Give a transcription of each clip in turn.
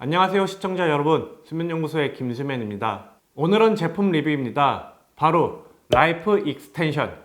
안녕하세요 시청자 여러분. 수면연구소의 김수면입니다. 오늘은 제품 리뷰입니다. 바로 라이프 익스텐션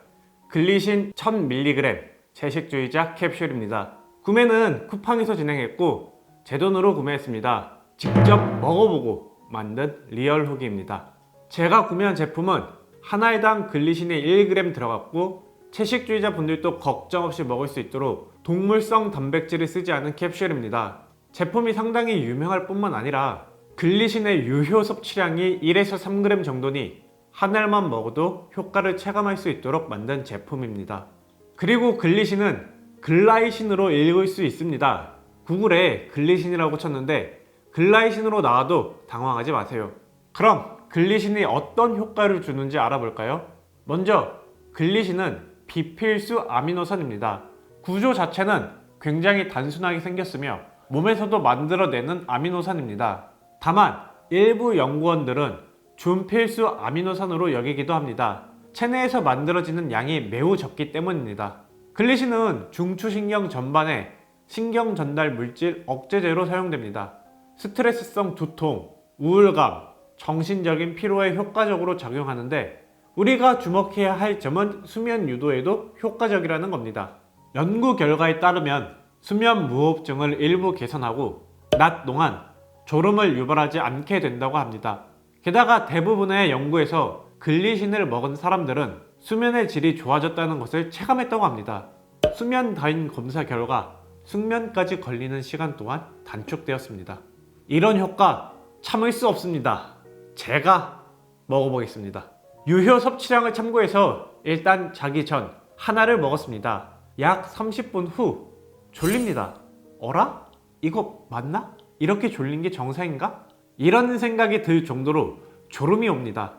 글리신 1000mg 채식주의자 캡슐입니다. 구매는 쿠팡에서 진행했고 제 돈으로 구매했습니다. 직접 먹어보고 만든 리얼 후기입니다. 제가 구매한 제품은 하나에당 글리신이 1g 들어갔고 채식주의자 분들도 걱정 없이 먹을 수 있도록 동물성 단백질을 쓰지 않은 캡슐입니다. 제품이 상당히 유명할 뿐만 아니라 글리신의 유효 섭취량이 1에서 3g 정도니 한 알만 먹어도 효과를 체감할 수 있도록 만든 제품입니다. 그리고 글리신은 글라이신으로 읽을 수 있습니다. 구글에 글리신이라고 쳤는데 글라이신으로 나와도 당황하지 마세요. 그럼 글리신이 어떤 효과를 주는지 알아볼까요? 먼저 글리신은 비필수 아미노산입니다. 구조 자체는 굉장히 단순하게 생겼으며 몸에서도 만들어내는 아미노산입니다. 다만 일부 연구원들은 준필수 아미노산으로 여기기도 합니다. 체내에서 만들어지는 양이 매우 적기 때문입니다. 글리신은 중추신경 전반에 신경 전달 물질 억제제로 사용됩니다. 스트레스성 두통, 우울감, 정신적인 피로에 효과적으로 작용하는데 우리가 주목해야 할 점은 수면 유도에도 효과적이라는 겁니다. 연구 결과에 따르면 수면 무호흡증을 일부 개선하고 낮 동안 졸음을 유발하지 않게 된다고 합니다. 게다가 대부분의 연구에서 글리신을 먹은 사람들은 수면의 질이 좋아졌다는 것을 체감했다고 합니다. 수면 다인 검사 결과 숙면까지 걸리는 시간 또한 단축되었습니다. 이런 효과 참을 수 없습니다. 제가 먹어보겠습니다. 유효 섭취량을 참고해서 일단 자기 전 하나를 먹었습니다. 약 30분 후 졸립니다. 어라? 이거 맞나? 이렇게 졸린 게 정상인가? 이런 생각이 들 정도로 졸음이 옵니다.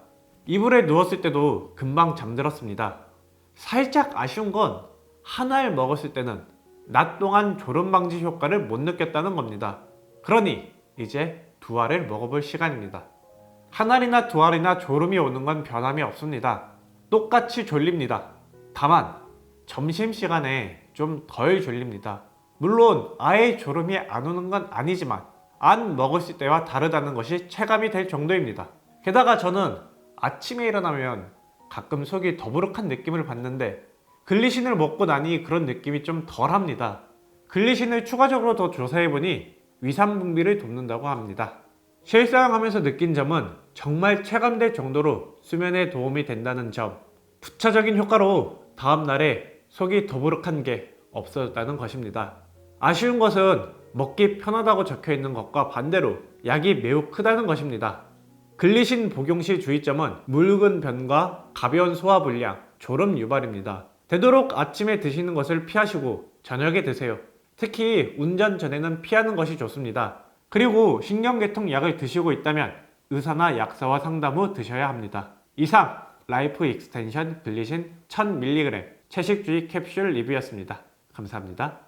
이불에 누웠을 때도 금방 잠들었습니다. 살짝 아쉬운 건 하나를 먹었을 때는 낮 동안 졸음 방지 효과를 못 느꼈다는 겁니다. 그러니 이제 두 알을 먹어볼 시간입니다. 한 알이나 두 알이나 졸음이 오는 건 변함이 없습니다. 똑같이 졸립니다. 다만 점심시간에 좀 덜 졸립니다. 물론 아예 졸음이 안 오는 건 아니지만 안 먹었을 때와 다르다는 것이 체감이 될 정도입니다. 게다가 저는 아침에 일어나면 가끔 속이 더부룩한 느낌을 받는데 글리신을 먹고 나니 그런 느낌이 좀 덜합니다. 글리신을 추가적으로 더 조사해보니 위산 분비를 돕는다고 합니다. 실사용하면서 느낀 점은 정말 체감될 정도로 수면에 도움이 된다는 점. 부차적인 효과로 다음 날에 속이 더부룩한 게 없어졌다는 것입니다. 아쉬운 것은 먹기 편하다고 적혀 있는 것과 반대로 약이 매우 크다는 것입니다. 글리신 복용 시 주의점은 묽은 변과 가벼운 소화 불량, 졸음 유발입니다. 되도록 아침에 드시는 것을 피하시고 저녁에 드세요. 특히 운전 전에는 피하는 것이 좋습니다. 그리고 신경계통 약을 드시고 있다면 의사나 약사와 상담 후 드셔야 합니다. 이상 라이프 익스텐션 글리신 1000mg 채식주의 캡슐 리뷰였습니다. 감사합니다.